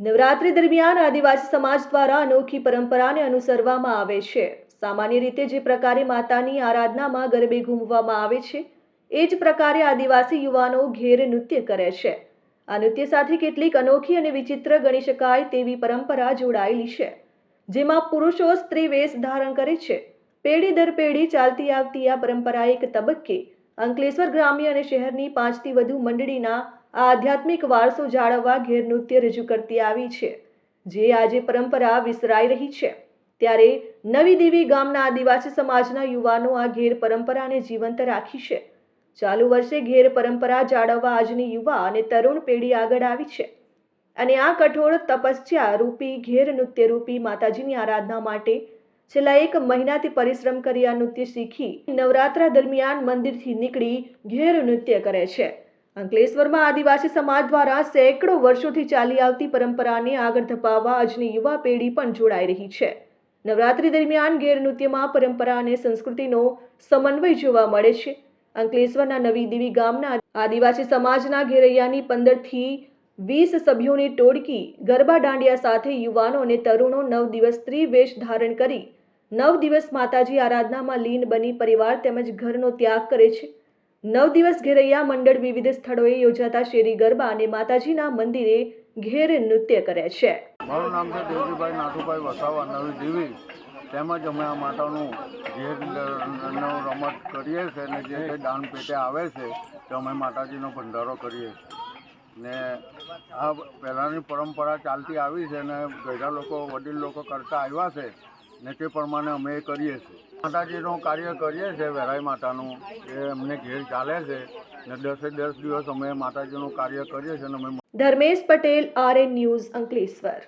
નવરાત્રી દરમિયાન આદિવાસી સમાજ દ્વારા અનોખી પરંપરાને અનુસરવામાં આવે છે. સામાન્ય રીતે જે પ્રકારે માતાની આરાધનામાં ગરબે ઘૂમવામાં આવે છે, એ જ પ્રકારે આદિવાસી યુવાનો ઘેર નૃત્ય કરે છે. આ નૃત્ય સાથે કેટલીક અનોખી અને વિચિત્ર ગણી શકાય તેવી પરંપરા જોડાયેલી છે, જેમાં પુરુષો સ્ત્રી વેશ ધારણ કરે છે. પેઢી દર પેઢી ચાલતી આવતી આ પરંપરા એક તબક્કે અંકલેશ્વર ગ્રામ્ય અને શહેરની પાંચથી વધુ મંડળીના આ આધ્યાત્મિક વારસો જાળવવા ઘેર નૃત્ય રજૂ કરતી આવી છે. જે આજે પરંપરા વિસરાઈ રહી છે. ત્યારે નવી દેવી ગામના આદિવાસી સમાજના યુવાનો આ ઘેર પરંપરાને જીવંત રાખી છે. ચાલુ વર્ષે ઘેર પરંપરા જાળવવા આજની યુવા અને તરુણ પેઢી આગળ આવી છે. અને આ કઠોર તપસ્યા રૂપી, ઘેર નૃત્ય રૂપી માતાજીની આરાધના માટે છેલ્લા એક મહિનાથી પરિશ્રમ કરી આ નૃત્ય શીખી નવરાત્રા દરમિયાન મંદિરથી નીકળી ઘેર નૃત્ય કરે છે. અંકલેશ્વરમાં આદિવાસી સમાજ દ્વારા સેંકડો વર્ષોથી ચાલી આવતી પરંપરાને આગળ ધપાવવા આજની યુવા પેઢી પણ જોડાઈ રહી છે. નવરાત્રી દરમિયાન ગેર નૃત્યમાં પરંપરા અને સંસ્કૃતિનો સમન્વય જોવા મળે છે. અંકલેશ્વરના નવી દેવી ગામના આદિવાસી સમાજના ઘેરૈયાની પંદરથી વીસ સભ્યોની ટોળકી, ગરબા દાંડિયા સાથે યુવાનો અને તરુણો નવ દિવસ ત્રિવેશ ધારણ કરી, નવ દિવસ માતાજી આરાધનામાં લીન બની પરિવાર તેમજ ઘરનો ત્યાગ કરે છે. નવ દિવસ ઘેરૈયા મંડળ વિવિધ સ્થળોએ યોજાતા શેરી ગરબા અને માતાજીના મંદિરે ઘેર નૃત્ય કરે છે. મારું નામ છે દેવજીભાઈ નાથુભાઈ વસાવા, નવી દેવી. તેમજ અમે આ માતાનું ઘેર નો રમત કરીએ છીએ અને જે કંઈ દાન પેટે આવે છે, તે અમે માતાજીનો ભંડારો કરીએ છીએ. ને આ પહેલાંની પરંપરા ચાલતી આવી છે અને ગયડા લોકો, વડીલ લોકો કરતા આવ્યા છે ને તે પ્રમાણે અમે કરીએ છીએ. માતાજીનું કાર્ય કરીએ છીએ વેરાઈ માતાનું. એ અમને ઘેર ચાલે છે ને દસે દસ દિવસ અમે માતાજીનું કાર્ય કરીએ છીએ અને અમે Dharmesh Patel R N news Ankleshwar.